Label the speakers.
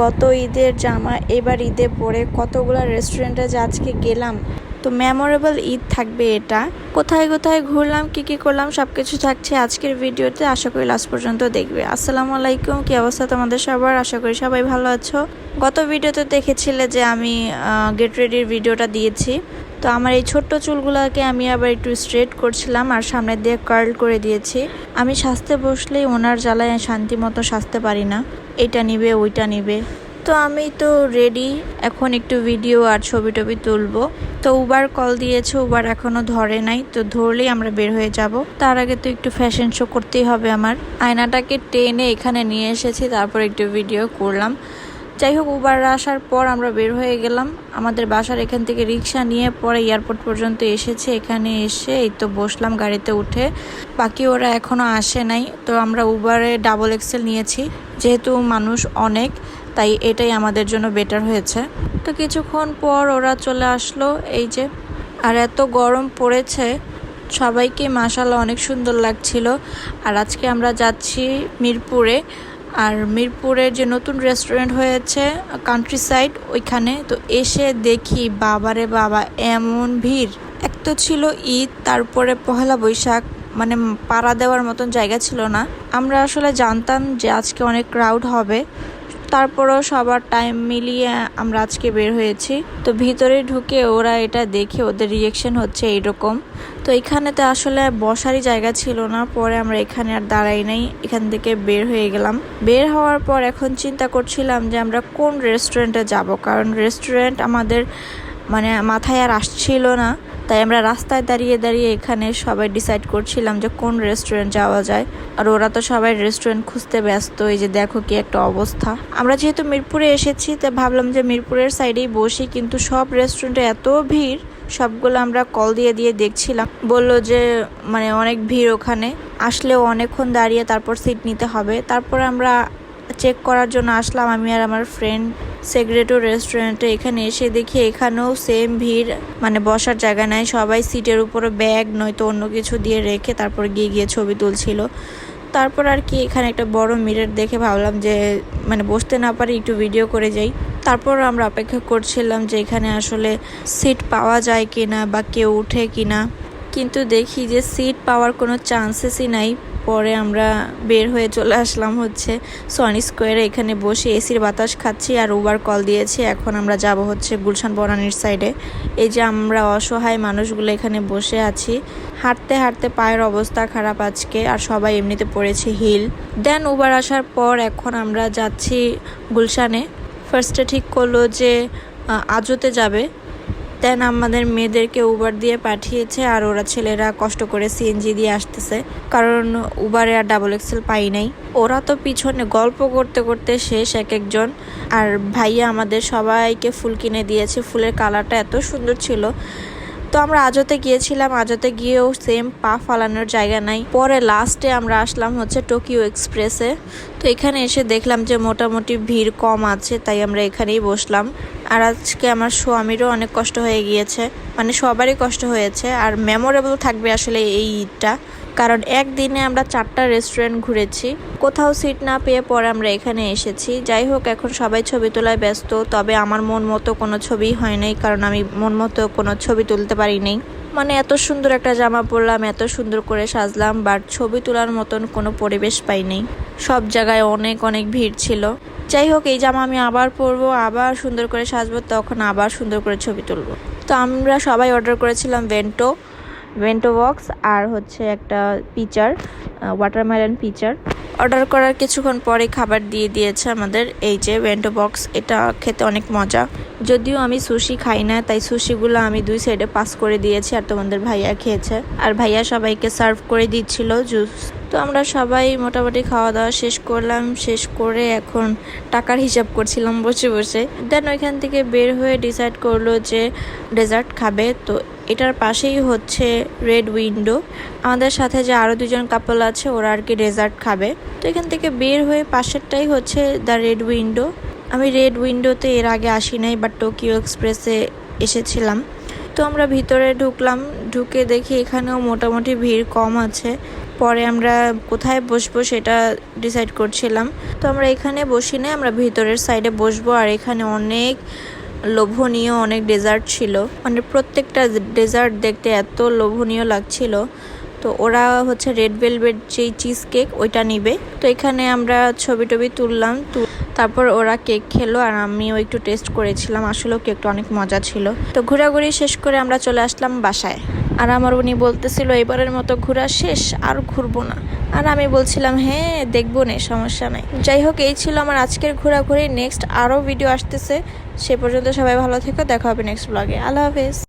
Speaker 1: গত ঈদের জামা, এবার ঈদে পরে কতগুলো রেস্টুরেন্টে যে আজকে গেলাম, তো মেমোরেবল ঈদ থাকবে এটা। কোথায় কোথায় ঘুরলাম, কি কি করলাম সব কিছু থাকছে আজকের ভিডিওতে। আশা করি লাস্ট পর্যন্ত দেখবে। আসসালামু আলাইকুম, কি অবস্থা তোমাদের সবার? আশা করি সবাই ভালো আছো। গত ভিডিওতে দেখেছিলে যে আমি গেট রেডির ভিডিওটা দিয়েছি। তো আমার এই ছোট্ট চুলগুলোকে আমি আবার একটু স্ট্রেট করছিলাম আর সামনে দিয়ে কার্ল করে দিয়েছি। আমি সাজতে বসলেই ওনার জ্বালায় শান্তি মতো সাজতে পারি না। এটা নিবে, ওইটা নিবে। তো আমি তো রেডি এখন একটু ভিডিও আর ছবি টবি তুলবো। তো উবার কল দিয়েছে উবার এখনও ধরে নাই, তো ধরলেই আমরা বের হয়ে যাব। তার আগে তো একটু ফ্যাশন শো করতেই হবে আমার। আয়নাটাকে টেনে এখানে নিয়ে এসেছি, তারপর একটু ভিডিও করলাম। যাই হোক উবার আসার পর আমরা বের হয়ে গেলাম। আমাদের বাসার এখান থেকে রিক্সা নিয়ে পরে এয়ারপোর্ট পর্যন্ত এসেছে। এখানে এসে এই তো বসলাম গাড়িতে উঠে। বাকি ওরা এখনও আসে নাই, তো আমরা উবারে ডাবল এক্সেল নিয়েছি। যেহেতু মানুষ অনেক, তাই এটাই আমাদের জন্য বেটার হয়েছে। তো কিছুক্ষণ পর ওরা চলে আসলো এই যে। আর এত গরম পড়েছে, সবাইকে মাসাল্লাহ অনেক সুন্দর লাগছিল। আর আজকে আমরা যাচ্ছি মিরপুরে। আর মিরপুরের যে নতুন রেস্টুরেন্ট হয়েছে কান্ট্রি সাইড ওইখানে। তো এসে দেখি, বাবারে বাবা, এমন ভিড়। এক তো ছিল ঈদ, তারপরে পহেলা বৈশাখ মানে পাড়া দেওয়ার মতন জায়গা ছিল না। আমরা আসলে জানতাম যে আজকে অনেক ক্রাউড হবে। তারপরও সবার টাইম মিলিয়ে আমরা আজকে বের হয়েছি। তো ভিতরে ঢুকে ওরা এটা দেখে ওদের রিয়েকশন হচ্ছে এইরকম। তো এখানে তো আসলে বসারই জায়গা ছিল না, পরে আমরা এখানে আর দাঁড়াই নাই, এখান থেকে বের হয়ে গেলাম। বের হওয়ার পর এখন চিন্তা করছিলাম যে আমরা কোন রেস্টুরেন্টে যাব, কারণ রেস্টুরেন্ট আমাদের মানে মাথায় আর আসছিল না। তাই আমরা রাস্তায় দাঁড়িয়ে দাঁড়িয়ে এখানে সবাই ডিসাইড করছিলাম যে কোন রেস্টুরেন্ট যাওয়া যায়। আর ওরা তো সবাই রেস্টুরেন্ট খুঁজতে ব্যস্ত, এই যে দেখো কি একটা অবস্থা। আমরা যেহেতু মিরপুরে এসেছি, তাই ভাবলাম যে মিরপুরের সাইডেই বসি, কিন্তু সব রেস্টুরেন্টে এত ভিড়, সবগুলো আমরা কল দিয়ে দিয়ে দেখছিলাম। বলল যে মানে অনেক ভিড় ওখানে, আসলেও অনেকক্ষণ দাঁড়িয়ে তারপর সিট নিতে হবে। তারপর আমরা চেক করার জন্য আসলাম, আমি আর আমার ফ্রেন্ড সেগ্রেটো রেস্টুরেন্টে এখানে এসে দেখি এখানেও সেম ভিড়। মানে বসার জায়গা নাই, সবাই সিটের উপরে ব্যাগ নয়তো অন্য কিছু দিয়ে রেখে তারপর গিয়ে গিয়ে ছবি তুলছিল। তারপর আর কি এখানে একটা বড় মিরর দেখে ভাবলাম যে মানে বসতে না পারি, একটু ভিডিও করে যাই। তারপর আমরা অপেক্ষা করছিলাম যে এখানে আসলে সিট পাওয়া যায় কিনা বা কেউ উঠে কিনা। কিন্তু দেখি যে সিট পাওয়ার কোনো চান্সেসই নাই। পরে আমরা বের হয়ে চলে আসলাম হচ্ছে সনি স্কোয়ারে এখানে বসে এসির বাতাস খাচ্ছি আর উবার কল দিয়েছি। এখন আমরা যাব হচ্ছে গুলশান বনানির সাইডে এই যে আমরা অসহায় মানুষগুলো এখানে বসে আছি। হাঁটতে হাঁটতে পায়ের অবস্থা খারাপ আজকে আর সবাই এমনিতে পড়েছে হিল দেন উবার আসার পর এখন আমরা যাচ্ছি গুলশানে। ফার্স্টে ঠিক করল যে আজতে যাবে। দেন আমাদের মেয়েদেরকে উবার দিয়ে পাঠিয়েছে আর ওরা ছেলেরা কষ্ট করে সিএনজি দিয়ে আসতেছে। কারণ উবারে আর ডাবল এক্সেল পাই নাই। ওরা তো পিছনে গল্প করতে করতে শেষ এক একজন। আর ভাইয়া আমাদের সবাইকে ফুল কিনে দিয়েছে। ফুলের কালারটা এত সুন্দর ছিল। তো আমরা আজতে গিয়েছিলাম, আজতে গিয়েও সেম পা ফালানোর জায়গা নাই। পরে লাস্টে আমরা আসলাম হচ্ছে টোকিও এক্সপ্রেসে তো এখানে এসে দেখলাম যে মোটামুটি ভিড় কম আছে, তাই আমরা এখানেই বসলাম। আর আজকে আমার স্বামীরও অনেক কষ্ট হয়ে গিয়েছে। মানে সবারই কষ্ট হয়েছে, আর মেমোরেবল থাকবে আসলে এই ঈদটা। কারণ একদিনে আমরা চারটা রেস্টুরেন্ট ঘুরেছি। কোথাও সিট না পেয়ে পরে আমরা এখানে এসেছি। যাই হোক, এখন সবাই ছবি তোলায় ব্যস্ত, তবে আমার মন মতো কোনো ছবি হয় নাই, কারণ আমি মন মতো কোনো ছবি তুলতে পারি নাই। মানে এত সুন্দর একটা জামা পরলাম, এত সুন্দর করে সাজলাম বাট ছবি তোলার মতন কোনো পরিবেশ পাইনি সব জায়গায় অনেক অনেক ভিড় ছিল। যাই হোক, এই জামা আমি আবার পরবো, আবার সুন্দর করে সাজবো, তখন আবার সুন্দর করে ছবি তুলবো। তো আমরা সবাই অর্ডার করেছিলাম ভেন্টো ভেন্টো বক্স আর হচ্ছে একটা পিচার ওয়াটারমেলন পিচার অর্ডার করার কিছুক্ষণ পরে খাবার দিয়ে দিয়েছে আমাদের এই যে ভেন্টো বক্স এটা খেতে অনেক মজা। যদিও আমি সুশি খাই না, তাই সুশিগুলো আমি দুই সাইডে পাস করে দিয়েছি আর তোমাদের ভাইয়া খেয়েছে। আর ভাইয়া সবাইকে সার্ভ করে দিচ্ছিল জুস তো আমরা সবাই মোটামুটি খাওয়া দাওয়া শেষ করলাম। শেষ করে এখন টাকার হিসাব করছিলাম বসে বসে। দেন ওইখান থেকে বের হয়ে ডিসাইড করল যে ডেজার্ট খাবে। তো এটার পাশেই হচ্ছে রেড উইন্ডো। আমাদের সাথে যে আরও দুজন কাপল আছে, ওরা আর কি ডেজার্ট খাবে। তো এখান থেকে বের হয়ে পাশেরটাই হচ্ছে দ্য রেড উইন্ডো আমি রেড উইন্ডোতে এর আগে আসি নাই বাট টোকিও এক্সপ্রেসে এসেছিলাম। তো আমরা ভিতরে ঢুকলাম, ঢুকে দেখি এখানেও মোটামুটি ভিড় কম আছে। পরে আমরা কোথায় বসবো সেটা ডিসাইড করছিলাম। তো আমরা এখানে বসি না আমরা ভিতরের সাইডে বসবো। আর এখানে অনেক লোভনীয় অনেক ডেজার্ট ছিল। মানে প্রত্যেকটা ডেজার্ট দেখতে এত লোভনীয় লাগছিল। তো ওরা হচ্ছে রেড ভেলভেট যেই চিজ কেক ওইটা নিবে। তো এখানে আমরা ছবি টবি তুললাম তারপর ওরা কেক খেলো আর আমিও একটু টেস্ট করেছিলাম। আসলেও কেকটা অনেক মজা ছিল। তো ঘোরাঘুরি শেষ করে আমরা চলে আসলাম বাসায়। আর আমার উনি বলতেছিল, এবারের মতো ঘোরা শেষ, আর ঘুরবো না। আর আমি বলছিলাম হ্যাঁ দেখব নে, সমস্যা নাই। যাই হোক, এই ছিল আমার আজকের ঘোরাঘুরি। নেক্সট আরও ভিডিও আসতেছে। সে পর্যন্ত সবাই ভালো থেকো, দেখা হবে নেক্সট ব্লগে আল্লাহ হাফেজ।